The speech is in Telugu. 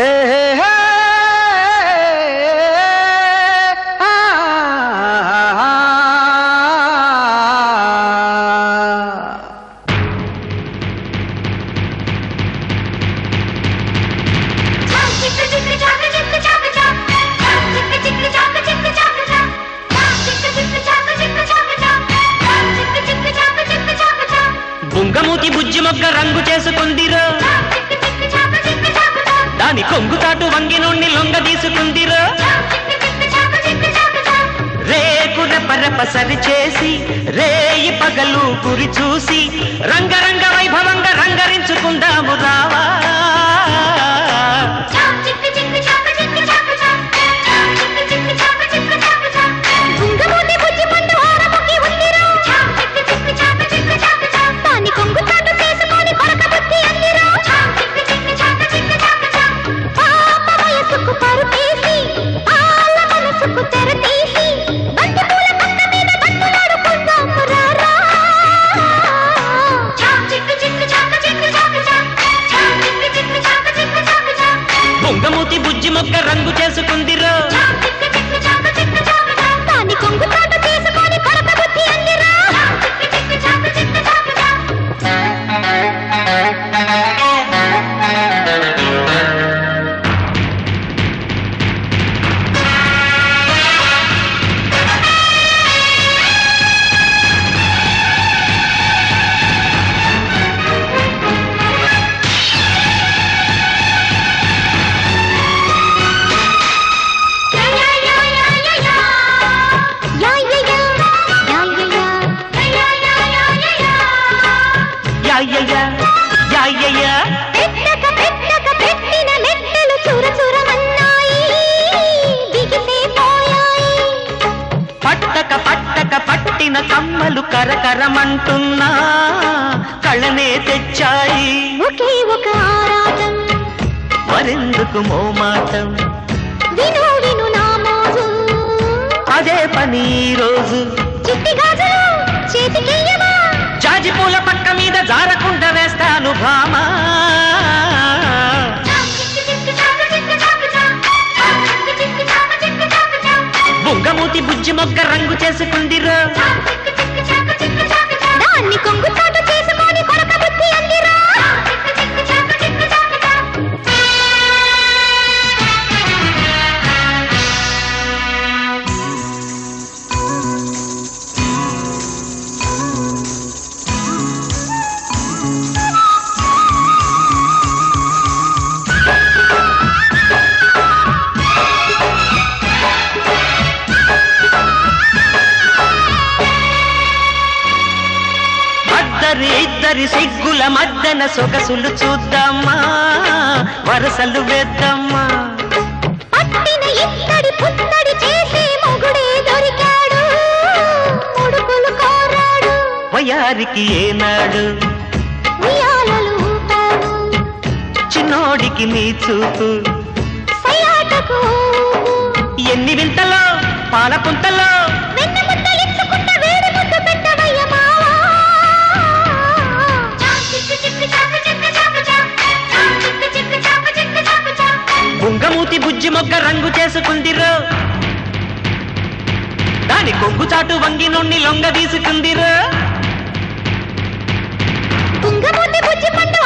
Hey, hey, hey. బుంగమూతి బుజ్జి మొక్క రంగు చేసుకుందిరో దాని కొంగుతాటు వంగి నుండి లొంగ తీసుకుందిరో. రేకున పరపసరి చేసి రేయి పగలు గురి చూసి రంగరంగ వైభవంగా రంగరించుకుందాము రావా. రంగు పట్టిన కమ్మలు కరకరమంటున్నా కళ్ళనే తెచ్చాయి. ఒకే ఒక ఆరాటం. మరెందుకు మోమాటం? విను విను నా మోజు. అదే పని రోజు చిట్టి గాజులు చేతికియ్యమా జాజి పూల పక్క మీద జారకుండా వేస్తాను భామ. బుంగమూతి బుజ్జి మొగ్గ రంగు చేసుకుందిరో. దాన్ని కొంగు వారి సిగ్గుల మద్దన సొగసులు చూద్దామా వరసలు వేద్దామా వయారికి ఏనాడు? చిన్నోడికి నీ చూపు. ఎన్ని వింతలో పాలపుంతలో బుంగమూతి బుజ్జి మొగ్గ రంగు చేసుకుందిరో. దాని కొంగు చాటు వంగి నుండి లొంగ తీసుకుందిరో కుంగమూతి బుజ్జి పండు